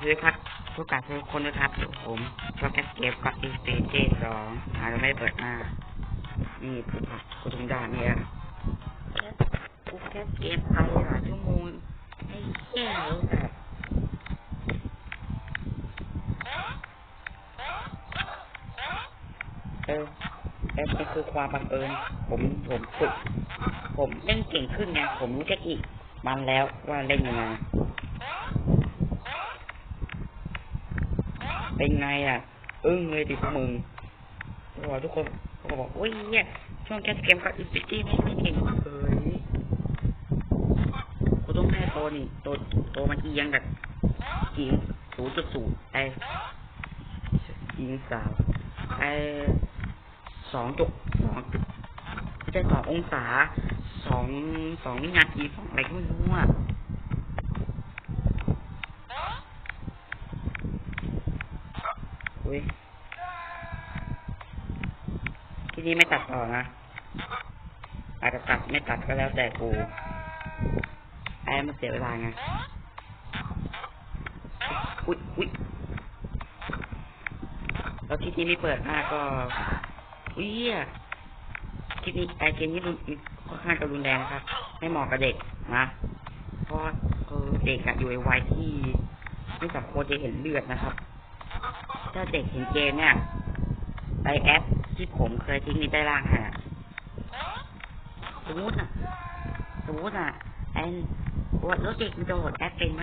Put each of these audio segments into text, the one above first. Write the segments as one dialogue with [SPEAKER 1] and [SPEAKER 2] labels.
[SPEAKER 1] สวัสดีครับทุกการทุกคนนะครับอยู่ผมช็อกแคสเกมก็อีสเตเจสองหาเราไม่เปิดหน้า นี่คือกูทุงด่าเนี่ยกูแคสเกมไปหลายชั่วโมงไอ้แก่เออเออมันคือความบังเอิญผมผมฝึกผมเล่นเก่งขึ้นไงผมรู้เทคนิคมันแล้วว่าเล่นยังไง เป็นไงอะ อึ้งเลยดิพวกมึงโอ้ทุกคนเขาบอกโอ้ยเนี่ยช่วงแคสเกมกับอินฟิตี้ไม่ไม่เก่งเลยกูต้องให้โตนี่โตโตมันเอียงแบบยิงศูนย์จุดศูนย์ไอยิงสาวไอสองจุดสองไม่ใช่สององศาสองสองวินาทีสองอะไรก็ไม่รู้อะ อุ้ย ที่นี่ไม่ตัดต่อนะ อาจจะตัดไม่ตัดก็แล้วแต่กูไอ้มันเสียเวลาไงอุ้ยอุ้ยแล้วที่นี้ไม่เปิดหน้าก็อุ้ยอะที่นี้ไอเกมนี้รุนค่อนข้างจะรุนแรงครับ ไม่เหมาะกับเด็กนะ เพราะคือเด็กอะอยู่ในวัยที่ไม่สมควรจะเห็นเลือดนะครับ ถ้าเด็กเห็นเกมเนี่ยไอแอป ที่ผมเคยทิ้งในใต้ล่างให้อะสมมติอะ สมมติอะ ไอ้ว่าแล้วเด็กมันจะโหดแอปเป็นไหม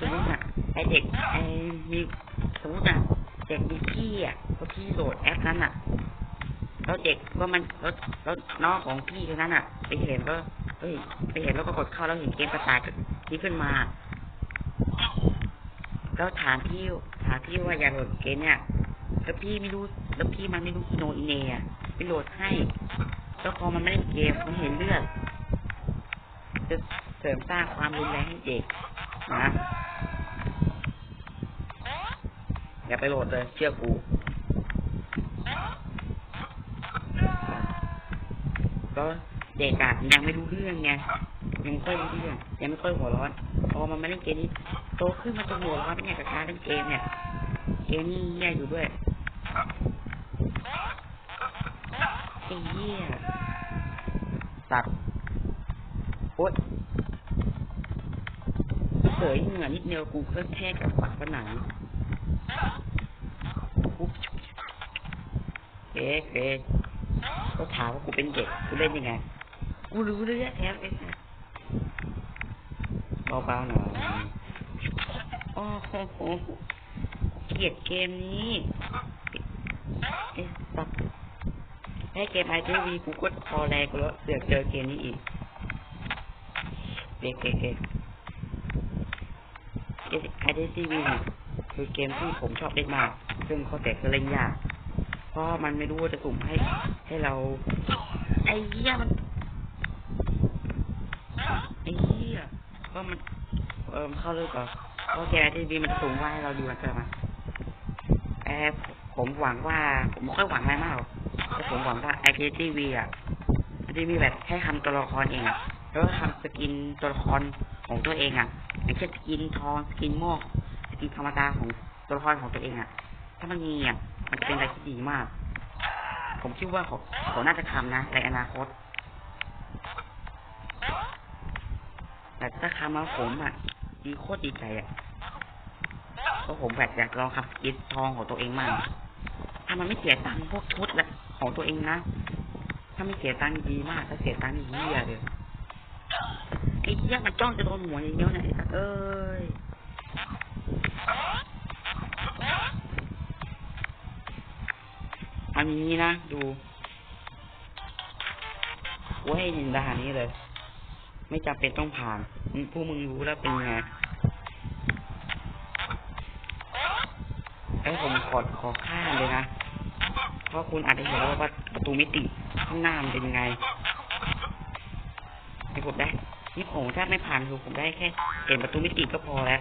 [SPEAKER 1] สมมติอะ ไอ้เด็ก ไอมี สมมติอะ เด็กมีพี่อะก็พี่โหลดแอปนั้นอะแล้วเด็กก็มันแล้วแล้วน้องของพี่คนนั้นอะ ไปเห็นก็เฮ้ย ไปเห็นแล้วก็กดเข้าแล้วเห็นเกมกระต่ายที่ขึ้นมา แล้วถามพี่ถามพี่ว่าอยากโหลดเกมเนี่ย แล้วพี่ไม่รู้แล้วพี่มันไม่รู้อิโนอิเนอะไปโหลดให้แล้วพอมันไม่เล่นเกมมันเห็นเลือดจะเสริมสร้างความรุนแรงให้เด็กนะอย่าไปโหลดเลยเชื่อกูก็เด็กอะยังไม่รู้เรื่องไงยังไม่ค่อยรู้เรื่องยังไม่ค่อยหัวร้อนพอมันไม่เล่นเกมนี้โตขึ้นมันจะหัวร้อนเป็นไงกับการเล่นเกมเนี่ยเกมนี้แย่อยู่ด้วย ไอ้เหี้ยตัดโอ๊ยเสยเหงื่อนิดเดียวกูก็แค่กับฝักผนังอุ๊บเอ๊ะเอ๊ะก็ถามว่ากูเป็นเด็กกูเล่นยังไง กูรู้เรื่องแท้เองเบาๆหน่อยโอ้โหเกลียดเกมนี้ ไอ้สัสให้เกมไอทีวีกูก็พอแรงกูแล้วเสือกเจอเกมนี้อีกเกเกเกไอทีวีคือเกมที่ผมชอบเล่นมาก ซึ่งเขาแต่ก็เล่นยาก เพราะมันไม่รู้ว่าจะสุ่มให้ ให้เรา ไอ้เหี้ยมัน ไอ้เหี้ยก็มัน เออเข้าเรื่องก่อนเพราะแกทีวีมันสูงว่าให้เราดูกันเถอะมาแอบ ผมหวังว่า ผมไม่ค่อยหวังอะไรมากหรอกแต่ผมหวังว่าไอพีทีวีอะทีวีแบบแค่ทำตัวละครเองอะ แล้วก็ทำสกินตัวละครของตัวเองอะอย่างเช่นสกินทองสกินโมกสกินธรรมดาของตัวละครของตัวเองอะ ถ้ามันมีอะมันจะเป็นอะไรที่ดีมาก ผมคิดว่าเขาเขาน่าจะทำนะในอนาคตแต่ถ้าทำมาผมอะดีโคตรดีใจอะ ราะผมแบบอยากลองขับกินทองของตัวเองมากถ้ามันไม่เสียตังค์พวกชุดละของตัวเองนะ ถ้าไม่เสียตังค์ดีมาก ถ้าเสียตังค์นี่เหี้ยเลยไอ้เหี้ยมันจ้องจะโดนหัวอย่างเดียเนี่ยไอ้สัสเอ้ยอันนี้นะ ดูโว้ยยินด่านี้เลย ไม่จำเป็นต้องผ่าน ผู้มึงรู้แล้วเป็นไง ไอ้ผมขอขอข้ามเลยนะเพราะคุณอาจจะเห็นแล้วว่าประตูมิติข้างหน้ามันเป็นยังไงให้ผมได้นี่ผมถ้าไม่ผ่านคือผมได้แค่เห็นประตูมิติก็พอแล้ว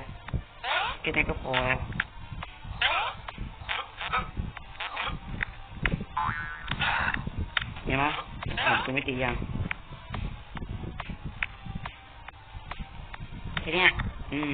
[SPEAKER 1] แค่นั้นก็พอแล้วเห็นไหมประตูมิติยังแค่นี้อืม